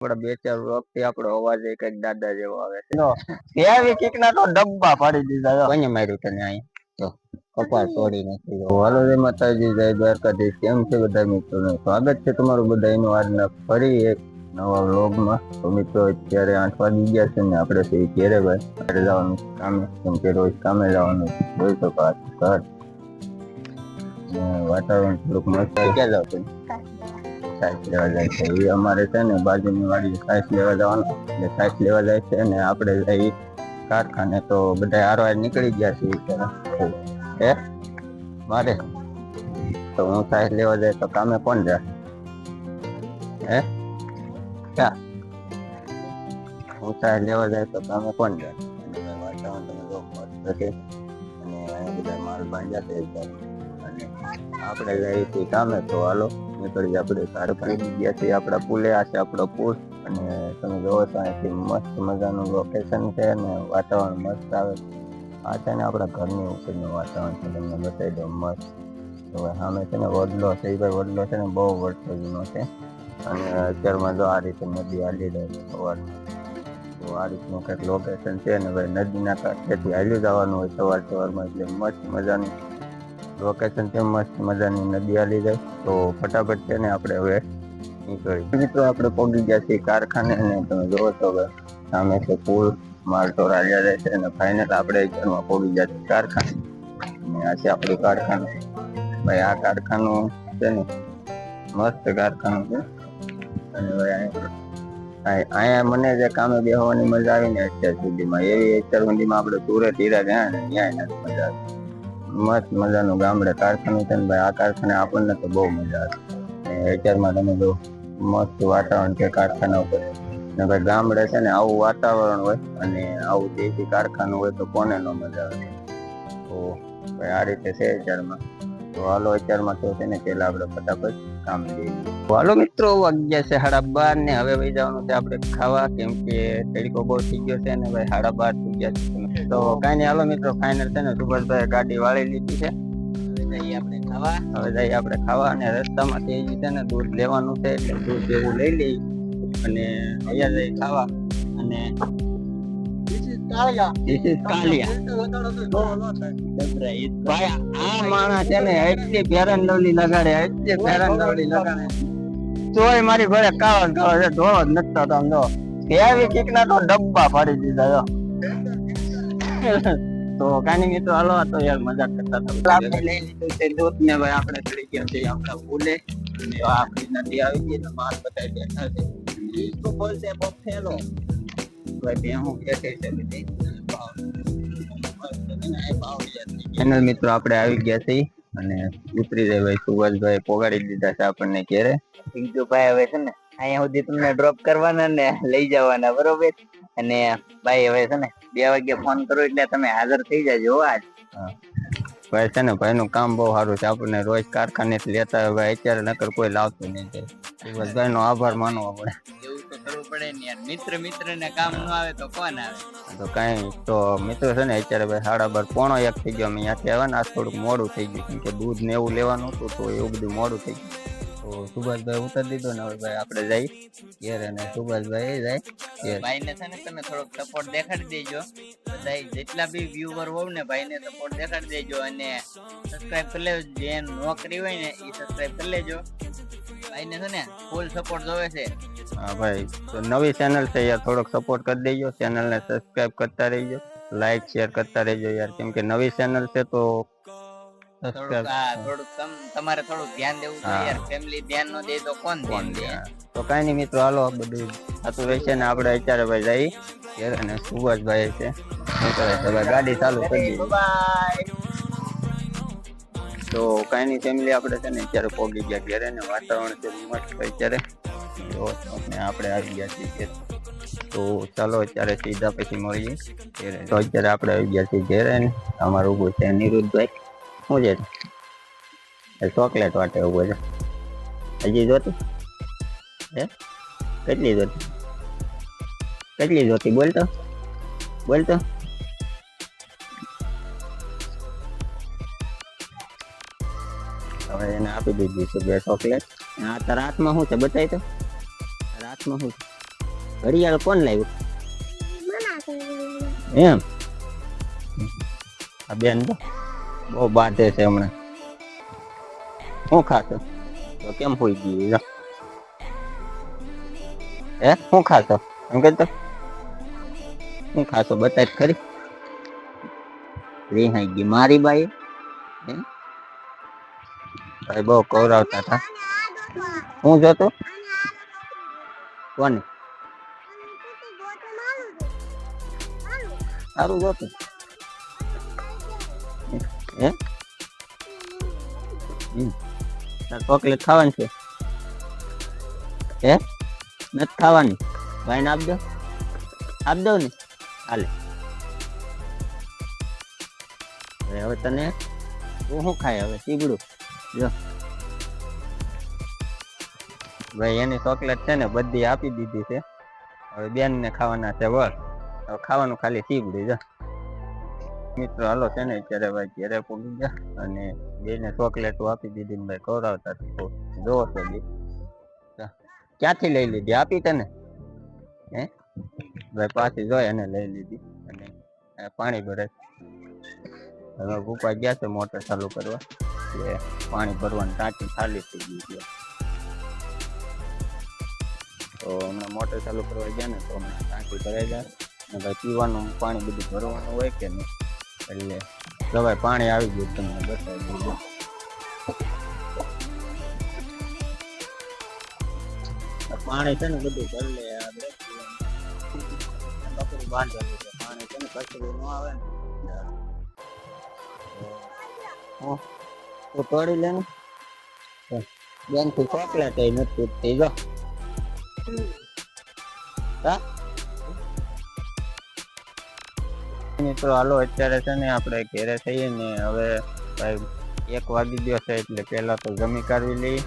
આપડા બે ચાર વખતે આપણો અવાજ એ કંઈક દાદા જેવો આવે છે. એવી કીક ના તો ડબ્બા પાડી દીધા કોને માર્યું તને અહીં? તો કપાળ તોડી નાખ્યું હાલો જય માતાજી જય દ્વારકાધીશ. કેમ છે બધા મિત્રોને? સ્વાગત છે તમારું બધા આજના ફરી એક નવા વ્લોગમાં. તો મિત્રો અત્યારે આઠ વાગી ગયા છે ને આપણે તો ઘેરે ભાઈ ઘરે જવાનું કામે. કેમ કે રોજ કામે જવાનું જોઈ શકો ઘર. વાતાવરણ થોડુંક મસ્ત છે. ક્યાં જાવ તમે? સાઈસ લેવા જાય છે. એ અમારે છે ને બાજુની વાડી સાઈસ લેવા જવાનું. એટલે સાઈસ લેવા જાય છે અને આપણે જઈ કારખાને તો બધા હારવાર નીકળી ગયા છે એ મારે? તો હું સાઈસ લેવા જાય તો કામે કોણ જાય? હે? ક્યાં? હું સાઈસ લેવા જાય તો કામે કોણ જાય? વાતાવરણ બાંધ્યા આપણે છીએ કામે તો હાલો. નીકળી આપણે કારખાને ગયા છે આપણા પુલે આ છે, આપણો પુલ. અને તમે જોવો છો, અહીંથી મસ્ત મજાનું લોકેશન છે અને વાતાવરણ મસ્ત આવે આ છે ને આપણા ઘરની ઉપરનું વાતાવરણ છે, તમને બતાવી દઉં મસ્ત. હવે સામે છે ને વડલો છે, એ ભાઈ વડલો છે ને બહુ વર્ષો જૂનો છે. અને અત્યારમાં જો આ રીતે નદી હાલી રહી છે સવારમાં. તો આ રીતનું કંઈક લોકેશન છે ને ભાઈ નદીના કાંઠેથી હાલી જવાનું હોય સવાર સવારમાં એટલે મસ્ત મજાનું લોકેશન છે મસ્ત મજાની નદી આલી જાય? તો ફટાફટ છે ને આપણે હવે નીકળી મિત્રો, આપણે પહોંચી ગયા છીએ કારખાને અને તમે જોવો છો હવે સામે છે પુલ, માલ તો રાજા જાય છે અને ફાઇનલ આપણે ઘરમાં પહોંચી ગયા છીએ કારખાને. અને આ છે આપણું કારખાનું. ભાઈ, આ કારખાનું છે ને મસ્ત કારખાનું છે. અને ભાઈ અહીંયા મને જે કામે બેહવાની મજા આવી ને અત્યાર સુધીમાં. એવી અત્યાર સુધીમાં આપણે સુરત હીરા ગયા ને ત્યાં મજા આવી મસ્ત મજાનું ગામડે કારખાનું છે ને ભાઈ, આ કારખાને આપણને તો બહુ મજા આવે. અત્યારમાં તમે જો, મસ્ત વાતાવરણ છે કારખાના ઉપર. ને ભાઈ, ગામડે છે ને આવું વાતાવરણ હોય અને આવું દેશી કારખાનું હોય તો કોને ન મજા આવે? તો ભાઈ, આ રીતે છે અત્યારમાં. તો હાલો, અત્યારમાં તો છે ને પેલા આપણે ફટાફટ કામ જોઈએ હાલો મિત્રો વાગ્યા છે સાડા બાર ને હવે ભાઈ જવાનું છે આપણે ખાવા, કેમ કે તડકો બહુ થઈ ગયો છે ને ભાઈ, સાડા બાર થઈ ગયા છે. તો કઈ નઈ હાલો મિત્રો ફાઈનલ છે ને સુભાષભાઈ ગાડી વાળી લીધી છે. હવે જઈએ આપણે ખાવા. હવે જઈએ આપણે ખાવા અને રસ્તામાંથી હજી છે ને દૂધ લેવાનું છે એટલે દૂધ જેવું લઈ લઈ અને અહીંયા જઈ ખાવા. અને મારી ઘરે કાવા કાવા છે ધોળો જ નથી થતો ડબ્બા ફાડી દીધા તો કાની મિત્રો હાલો આ તો યાર મજાક કરતા હતા. આપણે લઈ લીધું છે દૂધ ને ભાઈ આપણે ચડી ગયા છે આપણા ફૂલે અને આ આપણી નદી આવી ગઈ ને માલ બતાવી બેઠા છે. ઈ તો બોલતે બહુ ફેલો. ભાઈ બે હું બેઠે છે બધી ચેનલ મિત્રો આપણે આવી ગયા છીએ અને ઉતરી જાય ભાઈ સુભાષભાઈ પોગાડી દીધા છે આપણને ઘેરે. ભાઈ હવે છે ને અહીંયા સુધી તમને ડ્રોપ કરવાના ને લઈ જવાના બરોબર? અને ભાઈ હવે છે ને બે વાગે ફોન કરો એટલે તમે હાજર થઈ જાજો આજ. ભાઈ છે ને ભાઈ નું કામ બહુ સારું છે. આપણને રોજ કારખાને લેતા હોય ભાઈ અત્યારે નકર કોઈ લાવતું નહીં સુભાષભાઈ નો આભાર માનવો પડે. એવું તો કરવું પડે ને યાર. મિત્ર મિત્ર ને કામ ન આવે તો કોણ આવે? તો કઈ તો મિત્રો છે ને અત્યારે ભાઈ સાડા બાર પોણો એક થઈ ગયો. અમે ત્યાંથી આવ્યા ને આ થોડુંક મોડું થઈ ગયું. કેમ કે દૂધ ને એવું લેવાનું હતું તો એવું બધું મોડું થઈ ગયું. તો સુભાષભાઈ ઉતારી દીધો ને હવે ભાઈ આપણે જઈ ઘેર અને સુભાષભાઈ જાય ઘેર. ભાઈ ને છે ને તમે થોડોક સપોર્ટ દેખાડી દેજો. બધા જેટલા બી વ્યુવર હોવ ને ભાઈ ને સપોર્ટ દેખાડી દેજો અને સબસ્ક્રાઇબ કરી લેજો. જે નોકરી હોય ને એ સબસ્ક્રાઇબ કરી લેજો. ભાઈ ને છે ને ફૂલ સપોર્ટ જોવે છે. હા ભાઈ તો નવી ચેનલ છે યાર થોડોક સપોર્ટ કરી દેજો. ચેનલને સબસ્ક્રાઇબ કરતા રહેજો. લાઈક શેર કરતા રહેજો યાર. કેમ કે નવી ચેનલ છે તો તમારે થોડું ધ્યાન દેવું જોઈએ યાર. ફેમિલી ધ્યાન ન દે તો કોણ ધ્યાન દે? તો કાંઈ નહીં મિત્રો હાલો બધું થતું રહેશે ને આપણે અત્યારે ભાઈ જઈ ઘેર અને સુભાષભાઈ છે. શું કરે છે? ભાઈ ગાડી ચાલુ કરી દીધી. તો કઈ નહીં ફેમિલી આપણે છે ને અત્યારે પોગી ગયા ઘેરે ને વાતાવરણ છે મસ્ત અત્યારે. તો આપણે આવી ગયા છીએ તો ચાલો અત્યારે સીધા પછી મળીએ તો અત્યારે આપણે આવી ગયા છીએ ઘેરે ને અમારું ઊભું છે નિરુદ્ધભાઈ. શું છે? ચોકલેટ વાટે ઊભો છે. હજી જોતી? હે? કેટલી જોતી? કેટલી જોતી? બોલતો બોલતો હવે એને આપી દીધી છે બે ચોકલેટ. આ તો રાતમાં શું છે? બતાવી તો. રાતમાં શું ઘડિયાળ કોણ લાવ્યું? એમ? આ બેન તો. બહુ બાંધે છે હમણાં. શું ખાશો? તો કેમ હોઈ ગયું. હે? શું ખાશો? એમ કે તો શું ખાશો બતાવી ખરી. રિહાઈ ગઈ. મારી બાઈ? ભાઈ બહુ કવરાવતા હતા. હું જોતો? કોને? સારું જોતું. ચોકલેટ ખાવાની છે. હે? નથી ખાવાની. ભાઈને આપ દો. આપ ને. હાલે. હવે તને તું શું ખાય? હવે ચીબડું. જો. ભાઈ, એની ચોકલેટ છે ને બધી આપી દીધી છે. હવે બેન ને ખાવાના છે વળ હવે ખાવાનું ખાલી ચીબડું, જો. મિત્રો, હાલો, છે ને, અત્યારે ભાઈ ઘેરે પૂગી ગયા અને બેને ચોકલેટો આપી દીધી ને ભાઈ કવરાવતા જોવો છો બી. ક્યાંથી લઈ લીધી? આપી તને? હે? ભાઈ પાછી જોઈ અને લઈ લીધી અને પાણી ભરે. હવે ગુપા ગયા છે મોટર ચાલુ કરવા. એટલે પાણી ભરવાની ટાંકી ખાલી થઈ ગઈ છે. તો હમણાં મોટર ચાલુ કરવા ગયા ને તો હમણાં ટાંકી ભરાઈ જાય. અને ભાઈ પીવાનું પાણી બધું ભરવાનું હોય કે નહીં? એટલે જો ભાઈ પાણી આવી ગયું તમને બતાવી દીધું પાણી છે ને બધું ભરી લે આવે ને. તો તોડી લે ને. બેનથી ચોકલેટ નથી તૂટતી જો. મિત્રો, હાલો, અત્યારે છે ને આપણે ઘેરે થઈએ ને, હવે ભાઈ એક વાગી ગયો છે, એટલે પહેલા તો જમી કાઢવી લઈ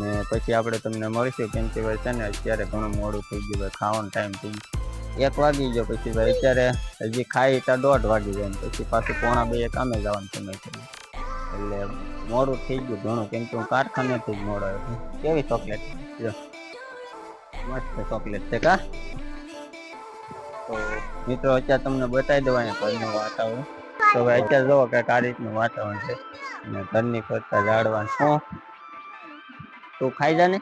ને પછી આપણે તમને મળીશું. કેમ કે છે ને અત્યારે ઘણું મોડું થઈ ગયું ભાઈ ખાવાનો ટાઈમ થઈ એક વાગી ગયો પછી ભાઈ અત્યારે હજી ખાઈ ત્યાં દોઢ વાગી જાય પછી પાછું પોણા બે કામે જવાનું સમય થયો એટલે મોડું થઈ ગયું ઘણું, કેમ કે હું કારખાનેથી જ મોડો કેવી ચોકલેટ મસ્ત ચોકલેટ છે કા? મિત્રો, અત્યારે તમને બતાવી દઉં ઘરનું વાતાવરણ. તો હવે અત્યારે જોવો કે આ રીતનું વાતાવરણ છે. અને ઘરની કરતા ઝાડવાનું શું? તું ખાઈ જા ને.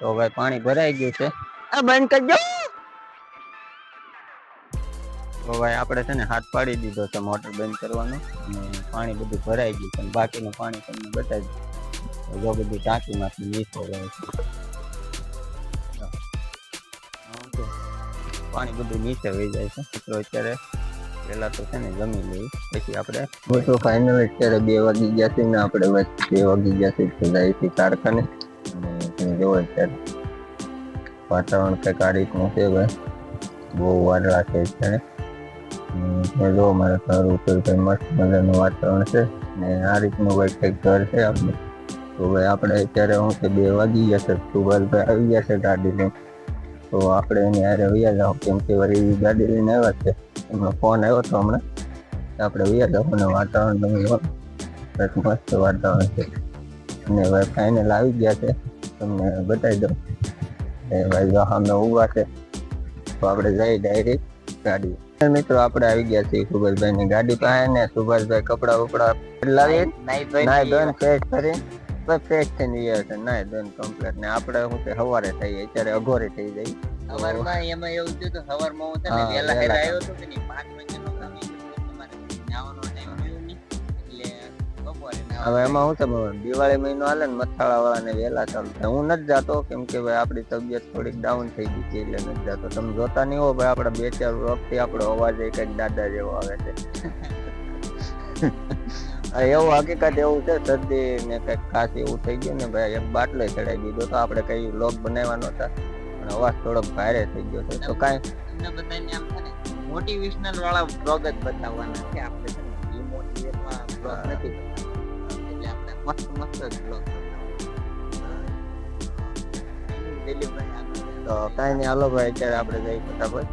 તો ભાઈ પાણી ભરાઈ ગયું છે. આ બંધ કરજો તો ભાઈ આપણે છે ને હાથ પાડી દીધો છે મોટર બંધ કરવાનો. અને પાણી બધું ભરાઈ ગયું છે. બાકીનું પાણી તમને બતાવી દઉં. જો બધું ટાંકીમાંથી નીચે રહે છે. પાણી બધું નીચે વહી જાય છે. મિત્રો, અત્યારે પેલા તો છે ને જમી લઈ પછી આપણે તો ફાઇનલ અત્યારે બે વાગી ગયા છે ને આપણે બે વાગી ગયા છે તો જાય છે કારખાને. અને તમે જોવો અત્યારે વાતાવરણ કંઈક આ રીતનું છે ભાઈ બહુ વાદળા છે અત્યારે. તમે જો મારા ઘર ઉપર કંઈ મસ્ત મજાનું વાતાવરણ છે. ને આ રીતનું ભાઈ કંઈક ઘર છે આપણે. તો ભાઈ આપણે અત્યારે હું કે બે વાગી ગયા છે. સુભાષભાઈ આવી ગયા છે ગાડી લઈને તો આપણે એની હારે વૈયા જાઓ કેમ કે વળી ગાડી લઈને આવ્યા છે. એમનો ફોન આવ્યો હતો હમણાં. આપણે વૈયા જાઓ અને વાતાવરણ તમે જો મસ્ત વાતાવરણ છે. અને ભાઈ ફાઇનલ આવી ગયા છે. તમને બતાવી દઉં. એ ભાઈ જો સામે ઊભા છે. તો આપણે જઈએ ડાયરેક્ટ ગાડી. મિત્રો આપણે આવી ગયા છીએ સુભાષભાઈ ની ગાડી પાસે ને સુભાષભાઈ કપડા બપડા લાવી નાઈ ધોઈને ફ્રેશ કરી. બસ ફ્રેશ થઈને ગયા છે ના ધોઈને કમ્પ્લીટ ને આપણે હું તે સવારે થઈએ અત્યારે અઘોરે થઈ જાય સવારમાં એમાં એવું થયું તો સવારમાં હું તને વહેલા વહેલા આવ્યો હતો કે નહીં પાંચ વાગ્યાનો કામ તમારે જવાનો ટાઈમ થયો નહીં. એટલે બપોરે હવે એમાં શું છે દિવાળી મહિનો હાલે ને મથાળા વાળા ને વહેલા ચાલુ થાય. હું નથી જાતો કેમ કે ભાઈ આપણી તબિયત થોડીક ડાઉન થઈ ગઈ છે એટલે નથી જાતો. તમે જોતા નહીં હો ભાઈ આપણા બે ચાર વખતે આપણો અવાજ એ કંઈક દાદા જેવો આવે છે. એવું હકીકત એવું છે શરદી ને કંઈક ખાસ એવું થઈ ગયું ને ભાઈ એક બાટલો ચડાવી દીધો તો આપણે કઈ લોક બનાવવાનો હતા પણ અવાજ થોડોક ભારે થઈ ગયો છે તો કાંઈ બધાને આમ છે ને મોટિવેશનલ વાળા બ્લોગ જ બતાવવાના છે. આપણે છે ને ડિમોટિવેટમાં બ્લોગ નથી એટલે આપણે મસ્ત મસ્ત જ બ્લોગ તો કાંઈ નહીં હાલો ભાઈ અત્યારે આપણે જઈ ફટાફટ.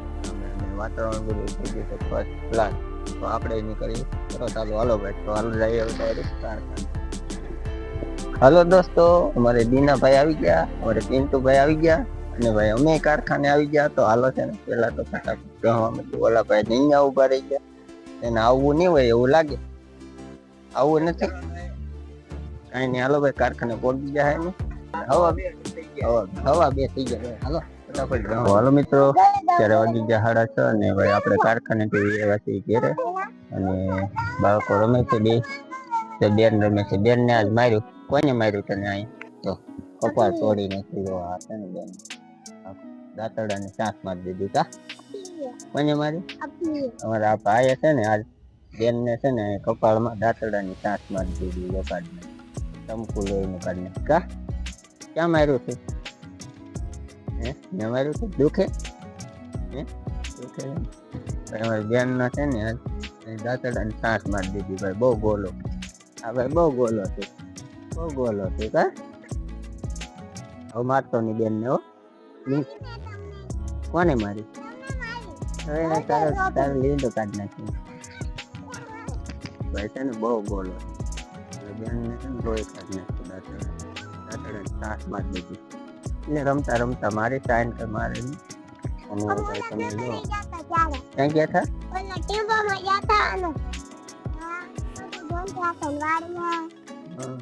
વાતાવરણ બધું થઈ ગયું છે ફર્સ્ટ ક્લાસ તો આપણે નીકળીએ ચલો ચાલો, હાલો ભાઈ. તો હાલો જઈએ હવે હાલો દોસ્તો, અમારે દીનાભાઈ આવી ગયા, અમારે પિન્ટુભાઈ આવી ગયા, અને ભાઈ અમે કારખાને આવી ગયા. તો હાલો છે ને પેલા તો ફટાફટ ગહવા માંડ્યું. ઓલા ભાઈ અહીંયા ઊભા રહી ગયા. એને આવવું નહીં હોય એવું લાગે. આવું નથી. કઈ નહીં, હાલો ભાઈ, કારખાને પહોંચી ગયા ને. હવા બે હવા હવા બે થઈ ગયા. હાલો. હાલો મિત્રો ત્યારે વાગી ગયા સાડા છ અને ભાઈ આપણે કારખાને એવા છીએ ઘેરે અને બાળકો રમે છે બે. તો બેન રમે છે. બેન ને આજ માર્યું. કોને માર્યું તને અહીં તો કપાળ તોડી નાખ્યું આ છે ને બેન. દાંતડા ને સાંસ મારી દીધી કા? કોને મારી અમારા આ ભાઈએ છે ને આજ. બેન ને છે ને કપાળમાં દાંતડા ની સાંસ મારી દીધી લોકાડને ટમકુ લોહીનું કાઢને. કા? ક્યાં માર્યું છે? હે? અમારું તો દુખે હે. દુખે અમારી છે ને આજ દાંતડા ની સાંસ મારી દીધી ભાઈ. બહુ ગોલો. આ ભાઈ બહુ ગોલો છે. બહુ ગોલો છે, કા? હવે મારતો નહીં બેન ને હો કોને મારી? હવે તારે કાઢ નાખી ભાઈ છે ને બહુ ગોલો છે. બેન છે નાખ્યું સાસ મારી દીધી. એટલે રમતા રમતા મારી સાઈન કર મારે અને ભાઈ તમે લો. ક્યાં ગયા હતા? હા.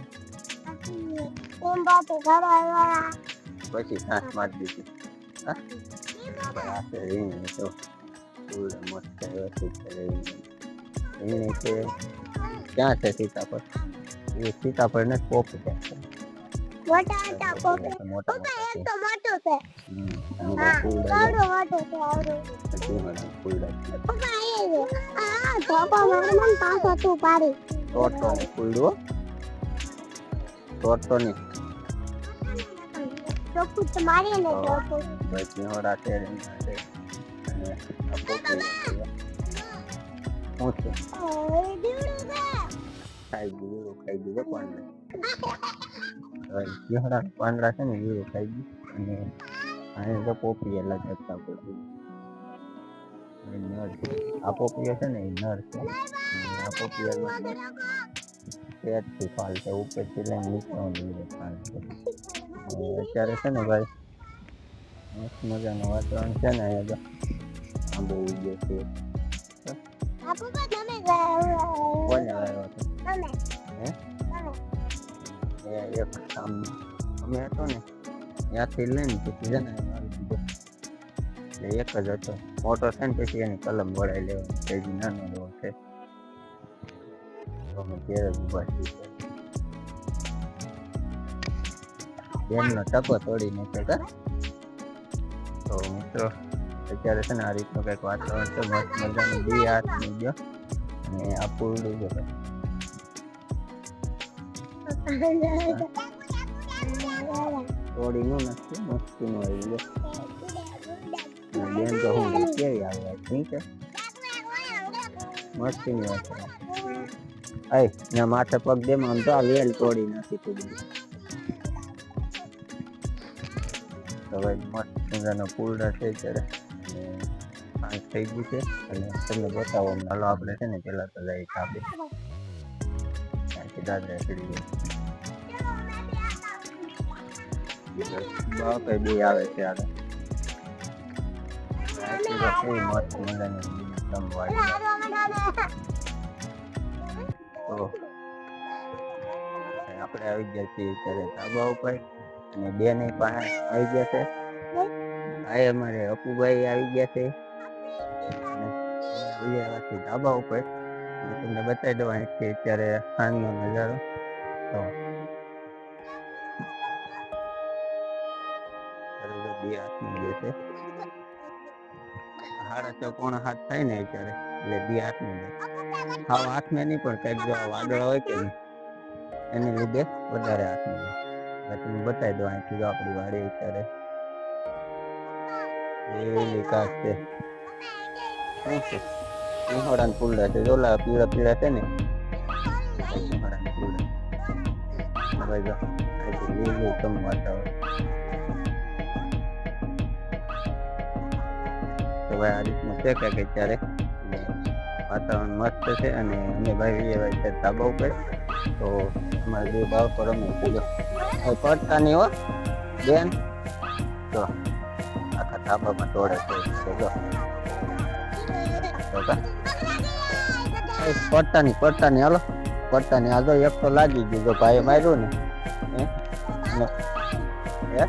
પછી સાસ મારી દીધી. હા? છે રીંગણ તો ફૂલ મસ્ત વ્યવસ્થિત છે ક્યાં છે સીતાફળ? એ સીતાફળ ને પોપ છે. મોટા પપ્પા એક. તો મોટું છે હા. આવડું મોટું છે આવડું. પપ્પા એ આ ધોકો તું ને હો. ચોખ્ખું. શું છે ઓય દીવડું છે ખાઈ ગયું ખાઈ પાંદડા સિંહડા પાંદડા છે ને એવું ખાઈ ગયું. અને અહીં તો પોપી એટલે જગતા પોપી નર છે. આ પોપીઓ છે ને એ નર છે. આ પેટથી ફાલ છે ઉપરથી લઈને નીચે ફાલ છે. અત્યારે છે ને ભાઈ મસ્ત મજાનું વાતાવરણ છે ને અહીંયા આંબો ઉગ્યો છે. કોને આવ્યો હતો? એક આમ અમે હતો ને, ત્યાંથી લઈને પછી ને એટલે એક જ હતો. મોટો છે ને પછી એની કલમ વળાઈ લેવાની. છે નાનો એવો છે. અમે ઘેર જ ઊભા છીએ. એમનો ટકો તોડી નાખ્યો તો. મિત્રો, અત્યારે છે ને આ રીતનું કંઈક વાતાવરણ છે. મસ્ત મજાનું બી હાથ ગયો અને આ પૂરડું છે. ભાઈ. તોડી નું નથી મસ્તી આવી ગયો બેન તો હું કેવી આવે ઠીક છે મસ્તી ની વાત માથે પગ દે આમ તો આ તોડી નાખી તું તો હવે મસ્ત મજાનો છે અત્યારે પાંચ થઈ ગયું છે અને તમને બતાવો હાલો આપણે છે ને પેલા તો જઈ કાપી દાદરા ચડી બાપ આવે મજાની એકદમ આપણે આવી ગયા છીએ ત્યારે ધાબા ઉપર અને બે ની પાસે આવી ગયા છે. ભાઈ અમારે અપુભાઈ આવી ગયા છે. ધાબા ઉપર. તમને બતાવી દઉં છે અત્યારે સાંજનો નજારો. તો સાડા છ પોણા હાથ થાય ને અત્યારે એટલે બે હાથની છે હાવ હાથમાં નહીં પણ કંઈક જો વાદળ હોય કે નહીં. એને લીધે વધારે હાથમાં છે એટલે તમને બતાવી દઉં અહીંથી જો આપણી વાડી અત્યારે એવી કાચ છે. શું છે? સિંહોડાના ફૂલડા છે. જો ઓલા પીળા પીળા છે ને. સિંહોડાના ફૂલડા હવે જો અહીંથી લીલું તમ વાતાવરણ. ભાઈ આ રીતનું છે કંઈક અત્યારે વાતાવરણ મસ્ત છે અને અમે ભાઈ ભાઈ છે ધાબા ઉપર. તો અમારે બે ભાવ જો હવે પડતા નહીં હો, બેન. તો ધાબામાં દોડે છે જો. એ પડતા નહીં પડતા નહીં હાલો. પડતા નહીં આ એક તો લાગી ગયું, જો ભાઈએ માર્યું ને. હે?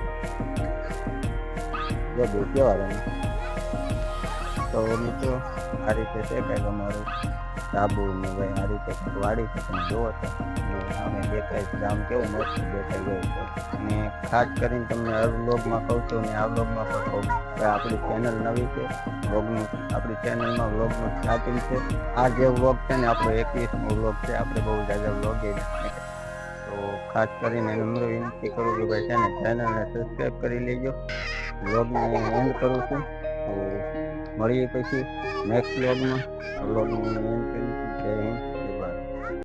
જો બે કેવા રમે? તો મિત્રો, આ રીતે છે કંઈક અમારું સાબુ ને ભાઈ આ રીતે વાળી છે, તમે જુઓ તો અમે દેખાય છે ગામ કેવું મસ્ત દેખાઈ ગયું છે. અને ખાસ કરીને તમને હર વ્લોગમાં કહું છું ને આ વ્લોગમાં પણ કહું કે આપણી ચેનલ નવી છે. વ્લોગનું, આપણી ચેનલમાં વ્લોગનું સ્ટાર્ટિંગ છે. આ જે વ્લોગ છે ને, આપણો એકવીસમો વ્લોગ છે. આપણે બહુ જાજા વ્લોગ એ તો ખાસ કરીને નમ્ર વિનંતી કરું કે ભાઈ છે ને ચેનલને સબસ્ક્રાઈબ કરી લેજો. વ્લોગને એન્ડ કરું છું. તો મળીએ પછી નેક્સ્ટ બ્લોગમાં બ્લોગમાં જય હિન્દ